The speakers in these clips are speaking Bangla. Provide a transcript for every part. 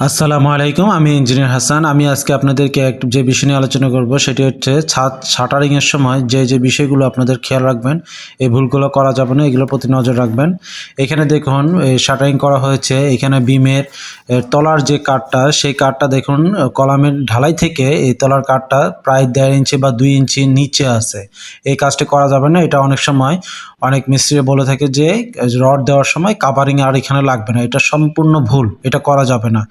আসসালামু আলাইকুম, আমি ইঞ্জিনিয়ার হাসান। আমি আজকে আপনাদেরকে এক যে বিষয় নিয়ে আলোচনা করব সেটি হচ্ছে ছাদ শাটারিংয়ের সময় যে যে বিষয়গুলো আপনাদের খেয়াল রাখবেন, এই ভুলগুলো করা যাবে না, এগুলোর প্রতি নজর রাখবেন। এখানে দেখুন শাটারিং করা হয়েছে, এখানে বিমের তলার যে কাঠটা, সেই কাঠটা দেখুন কলামের ঢালাই থেকে এই তলার কাঠটা প্রায় দেড় ইঞ্চি বা দুই ইঞ্চি নিচে আছে। এই কাজটি করা যাবে না, এটা অনেক সময় অনেক মিস্ত্রি বলে থাকে যে রড দেওয়ার সময় কাভারিং আর এখানে লাগবে না, এটা সম্পূর্ণ ভুল, এটা করা যাবে না।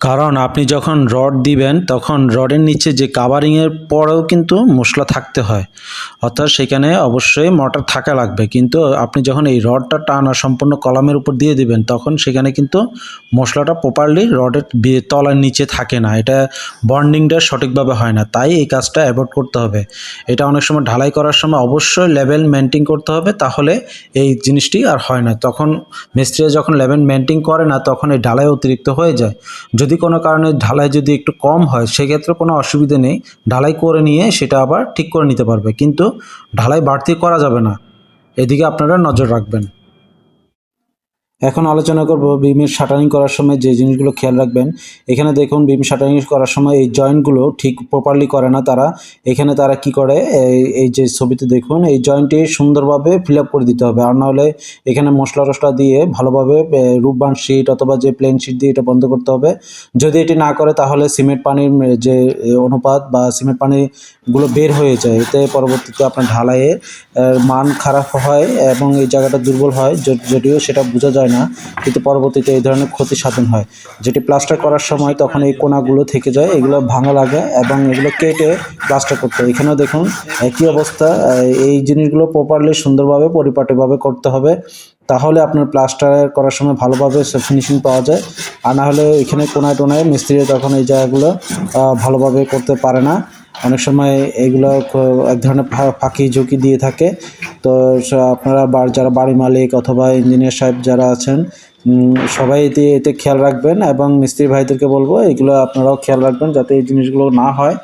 কারণ আপনি যখন রড দিবেন, তখন রডের নিচে যে কাভারিংয়ের পরেও কিন্তু মশলা থাকতে হয়। অর্থাৎ সেখানে অবশ্যই মোটর থাকা লাগবে। কিন্তু আপনি যখন এই রডটা টানা সম্পূর্ণ কলামের উপর দিয়ে দিবেন, তখন সেখানে কিন্তু মশলাটা প্রপারলি রডের তলার নিচে থাকে না। এটা বন্ডিংটা সঠিকভাবে হয় না। তাই এই কাজটা অ্যাভয়েড করতে হবে। এটা অনেক সময় ঢালাই করার সময় অবশ্যই লেভেল মেনটেন করতে হবে, তাহলে এই জিনিসটি আর হয় না। তখন মিস্ত্রি যখন লেভেল মেনটেন করে না, তখন এই ঢালাই অতিরিক্ত হয়ে যায়। যদি কোনো কারণে ঢালাই যদি একটু কম হয়, সেক্ষেত্রে কোনো অসুবিধে নেই। ঢালাই করে নিয়ে সেটা আবার ঠিক করে নিতে পারবে। কিন্তু ঢালাই বাড়তি করা যাবে না। এদিকে আপনারা নজর রাখবেন। এখন আলোচনা করব বিমের শাটারিং করার সময় যে জিনিসগুলো খেয়াল রাখবেন। এখানে দেখুন বিম শাটারিং করার সময় এই জয়েন্টগুলো ঠিক প্রপারলি করে না তারা। এখানে তারা কি করে? এই যে ছবিতে দেখুন, এই জয়েন্টটি সুন্দরভাবে ফিল করে দিতে হবে। আর নাহলে এখানে মশলা টশলা দিয়ে ভালোভাবে রূপবান শিট অথবা যে প্লেন শিট দিয়ে এটা বন্ধ করতে হবে। যদি এটি না করে, তাহলে সিমেন্ট পানির যে অনুপাত বা সিমেন্ট পানিগুলো বের হয়ে যায়, এতে পরবর্তীতে আপনার ঢালাইয়ের মান খারাপ হয় এবং এই জায়গাটা দুর্বল হয় যদিও সেটা বোঝা যায় না। কিন্তু পরবর্তীতে এই ধরনের ক্ষতি সাধন হয়। যেটি প্লাস্টার করার সময় তখন এই কোনাগুলো থেকে যায়, এগুলো ভাঙা লাগে এবং এগুলো কেটে প্লাস্টার করতে হয়। এখানেও দেখুন, একই অবস্থা। এই জিনিসগুলো প্রপারলি সুন্দরভাবে, পরিপাটিভাবে করতে হবে। তাহলে আপনার প্লাস্টার করার সময় ভালোভাবে ফিনিশিং পাওয়া যায়। আর না হলে এখানে কোনায় টোনায় মিস্ত্রি তখন এই জায়গাগুলো ভালোভাবে করতে পারে না। অনেক সময় এগুলো এক ধরনের ফাঁকি ঝুঁকি দিয়ে থাকে। তো আপনারা যারা বাড়ি মালিক অথবা ইঞ্জিনিয়ার সাহেব যারা আছেন সবাই এতে এতে খেয়াল রাখবেন এবং মিস্ত্রি ভাইদেরকে বলব, এগুলো আপনারাও খেয়াল রাখবেন যাতে এই জিনিসগুলো না হয়।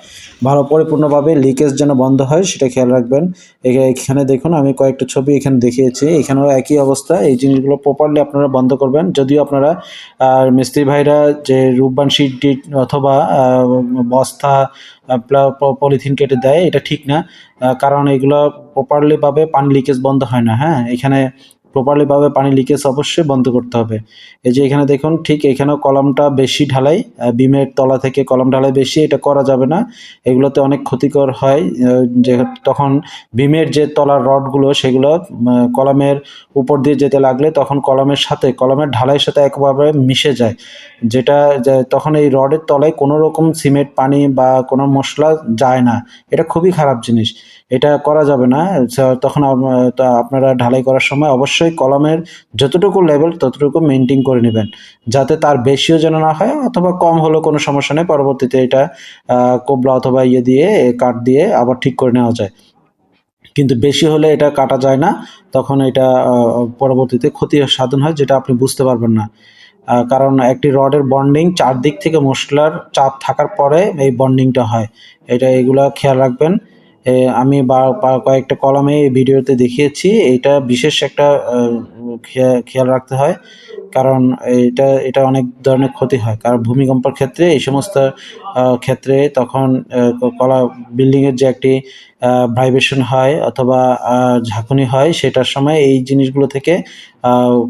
ভালো পরিপূর্ণভাবে লিকেজ যেন বন্ধ হয়, সেটা খেয়াল রাখবেন। এখা- এখানে দেখুন, আমি কয়েকটা ছবি এখানে দেখিয়েছি। এখানেও একই অবস্থা, এই জিনিসগুলো প্রপারলি আপনারা বন্ধ করবেন। যদিও আপনারা, আর মিস্ত্রি ভাইরা যে রূপবান শিট অথবা বস্তা পলিথিন কেটে দেয়, এটা ঠিক না। কারণ এগুলো প্রপারলিভাবে পানি লিকেজ বন্ধ হয় না হ্যাঁ? এখানে প্রপারলি ভাবে পানি লিকেজ অবশ্যই বন্ধ করতে হবে। এই যে এখানে দেখুন, ঠিক এখানেও কলমটা বেশি ঢালাই বিমের তলা থেকে কলম ঢালাই বেশি, এটা করা যাবে না। এগুলোতে অনেক ক্ষতিকর হয় যে তখন বিমের যে তলার রডগুলো, সেগুলো কলমের উপর দিয়ে যেতে লাগলে তখন কলমের সাথে, কলমের ঢালাইয়ের সাথে একভাবে মিশে যায়। যেটা তখন এই রডের তলায় কোনো রকম সিমেন্ট, পানি বা কোনো মশলা যায় না। এটা খুবই খারাপ জিনিস। এটা করা যাবে না তখন আপনারা ঢালাই করার সময় অবশ্যই কলমের যতটুকু লেভেল ততটুকু মেনটেন করে নেবেন। যাতে তার বেশিও যেন না হয় অথবা কম হলেও কোনো সমস্যা নেই, পরবর্তীতে এটা কোবলা অথবা ইয়ে দিয়ে, কাঠ দিয়ে আবার ঠিক করে নেওয়া যায়। কিন্তু বেশি হলে এটা কাটা যায় না, তখন এটা পরবর্তীতে ক্ষতি সাধন হয়, যেটা আপনি বুঝতে পারবেন না। কারণ একটি রডের বন্ডিং চারদিক থেকে মশলার চাপ থাকার পরে এই বন্ডিংটা হয়। এটা, এগুলা খেয়াল রাখবেন। আমি কয়েকটা কলমে এই ভিডিওতে দেখিয়েছি। এটা বিশেষ একটা খেয়াল রাখতে হয়। কারণ এটা এটা অনেক ধরনের ক্ষতি হয়। কারণ ভূমিকম্পের ক্ষেত্রে এই সমস্ত ক্ষেত্রে তখন কলা বিল্ডিংয়ের যে একটি ভাইব্রেশন হয় অথবা ঝাঁকুনি হয়, সেটার সময় এই জিনিসগুলো থেকে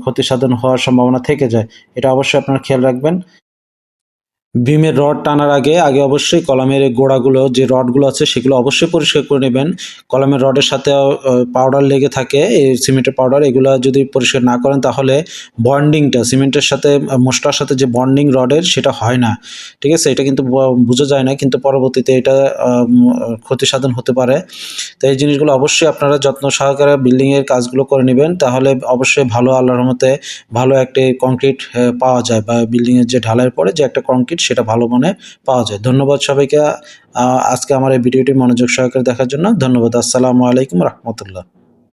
ক্ষতি সাধন হওয়ার সম্ভাবনা থেকে যায়। এটা অবশ্যই আপনারা খেয়াল রাখবেন। বিমের রড টানার আগে আগে অবশ্যই কলমের গোড়াগুলো, যে রডগুলো আছে সেগুলো অবশ্যই পরিষ্কার করে নেবেন। কলমের রডের সাথে পাউডার লেগে থাকে, এই সিমেন্টের পাউডার এগুলো যদি পরিষ্কার না করেন তাহলে বন্ডিংটা সিমেন্টের সাথে, মশলার সাথে যে বন্ডিং রডের সেটা হয় না। ঠিক আছে? এটা কিন্তু বোঝা যায় না, কিন্তু পরবর্তীতে এটা ক্ষতি সাধন হতে পারে। তো এই জিনিসগুলো অবশ্যই আপনারা যত্ন সহকারে বিল্ডিংয়ের কাজগুলো করে নেবেন, তাহলে অবশ্যই ভালো আল্লাহর মতে ভালো একটি কংক্রিট পাওয়া যায় বা বিল্ডিংয়ের যে ঢালাইয়ের পরে যে একটা কংক্রিট সেটা ভালো মনে পাওয়া যায়। ধন্যবাদ সবাইকে। আজকে আমার এই ভিডিওটি মনোযোগ সহকারে দেখার জন্য ধন্যবাদ। আসসালামু আলাইকুম রহমতুল্লাহ।